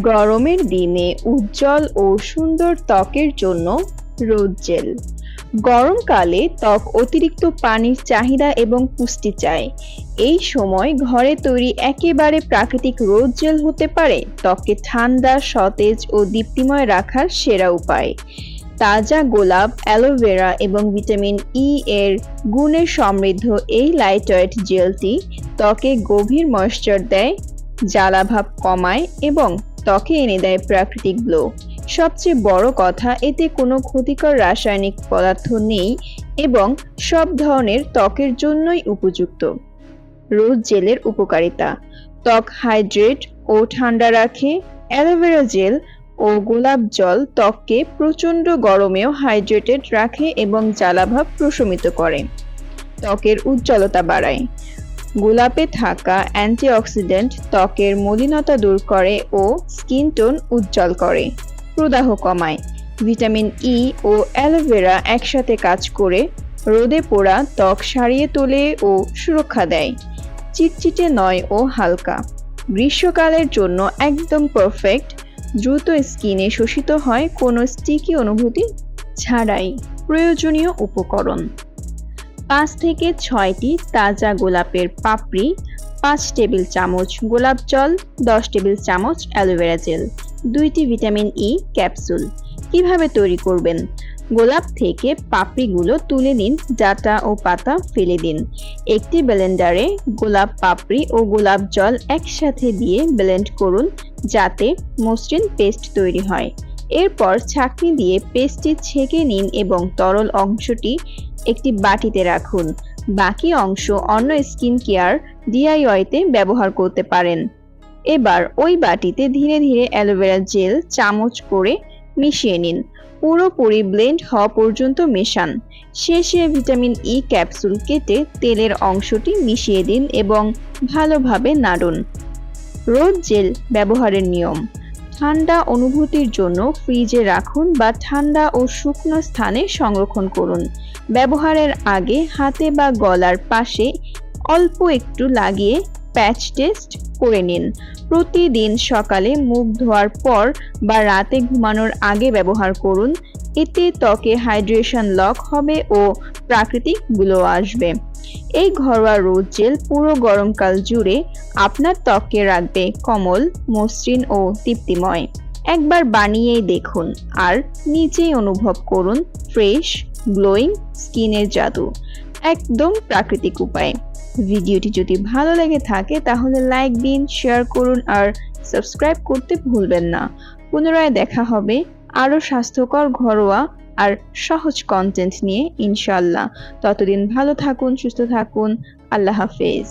গরমের দিনে উজ্জ্বল ও সুন্দর ত্বকের জন্য রোদ জেল। গরমকালে ত্বক অতিরিক্ত পানির চাহিদা এবং পুষ্টি চায়। এই সময় ঘরে তৈরি একেবারে প্রাকৃতিক রোদ জেল হতে পারে ত্বককে ঠান্ডা, সতেজ ও দীপ্তিময় রাখার সেরা উপায়। তাজা গোলাপ অ্যালোভেরা এবং ভিটামিন ই এর গুণে সমৃদ্ধ এই লাইটওয়েট জেলটি ত্বকে গভীর ময়েশ্চার দেয় জ্বালাভাব কমায় এবং ত্বকে এনে দেয় প্রাকৃতিক গ্লো। সবচেয়ে বড় কথা, এতে কোনো ক্ষতিকর রাসায়নিক পদার্থ নেই এবং সব ধরনের ত্বকের জন্যই উপযুক্ত। রোজ জেলের উপকারিতা, ত্বক হাইড্রেট ও ঠান্ডা রাখে, অ্যালোভেরা জেল ও গোলাপ জল ত্বককে প্রচণ্ড গরমেও হাইড্রেটেড রাখে এবং জ্বালাভাব প্রশমিত করে। ত্বকের উজ্জ্বলতা বাড়ায়। গোলাপে থাকা অ্যান্টিঅক্সিডেন্ট ত্বকের মলিনতা দূর করে ও স্কিন টোন উজ্জ্বল করে। প্রদাহ কমায়। ভিটামিন ই ও অ্যালোভেরা একসাথে কাজ করে রোদে পোড়া ত্বক সারিয়ে তোলে ও সুরক্ষা দেয়। চিটচিটে নয় ও হালকা। গ্রীষ্মকালের জন্য একদম পারফেক্ট দ্রুত স্কিনে শোষিত হয় কোনো স্টিকি অনুভূতি ছাড়াই। প্রয়োজনীয় উপকরণ। পাঁচ থেকে ছয়টি তাজা গোলাপের পাপড়ি, পাঁচ টেবিল চামচ গোলাপ জল, দশ টেবিল চামচ অ্যালোভেরা জেল, দুইটি ভিটামিন ই ক্যাপসুল। কীভাবে তৈরি করবেন? গোলাপ থেকে পাপড়িগুলো তুলে নিন, ডাটা ও পাতা ফেলে দিন। একটি ব্লেন্ডারে গোলাপ পাপড়ি ও গোলাপ জল একসাথে দিয়ে ব্লেন্ড করুন, যাতে মসৃণ পেস্ট তৈরি হয়। এরপর ছাঁকনি দিয়ে পেস্টটি ছেঁকে নিন এবং তরল অংশটি একটি বাটিতে রাখুন। বাকি অংশ অন্য স্কিন কেয়ার ডিআইওয়াইতে ব্যবহার করতে পারেন। এবার ওই বাটিতে ধীরে ধীরে অ্যালোভেরা জেল, চামচ করে মিশিয়ে নিন। পুরোপুরি ব্লেন্ড হওয়া পর্যন্ত মেশান। শেষে ভিটামিন ই ক্যাপসুল কেটে তেলের অংশটি মিশিয়ে দিন এবং ভালোভাবে নাড়ুন। রোদ জেল ব্যবহারের নিয়ম। ঠান্ডা অনুভূতির জন্য ফ্রিজে রাখুন বা ঠান্ডা ও শুকনো স্থানে সংরক্ষণ করুন। ব্যবহারের আগে হাতে বা গলার পাশে অল্প একটু লাগিয়ে প্যাচ টেস্ট করে নিন। প্রতিদিন সকালে মুখ ধোয়ার পর বা রাতে ঘুমানোর আগে ব্যবহার করুন। এতে ত্বকে হাইড্রেশন লক হবে ও প্রাকৃতিক গ্লো আসবে। এই ঘরোয়া রোদ জেল পুরো গরমকাল জুড়ে আপনার ত্বককে রাখবে কমল, মসৃণ ও তৃপ্তিময়। একবার বানিয়েই দেখুন আর নিজেই অনুভব করুন ফ্রেশ, গ্লোয়িং স্কিনের জাদু। একদম প্রাকৃতিক উপায়। ভিডিওটি যদি ভালো লেগে থাকে তাহলে লাইক দিন, শেয়ার করুন আর সাবস্ক্রাইব করতে ভুলবেন না। পুনরায় দেখা হবে আরও স্বাস্থ্যকর ঘরোয়া আর সহজ কন্টেন্ট নিয়ে ইনশাল্লাহ ততদিন ভালো থাকুন সুস্থ থাকুন। আল্লাহ হাফেজ।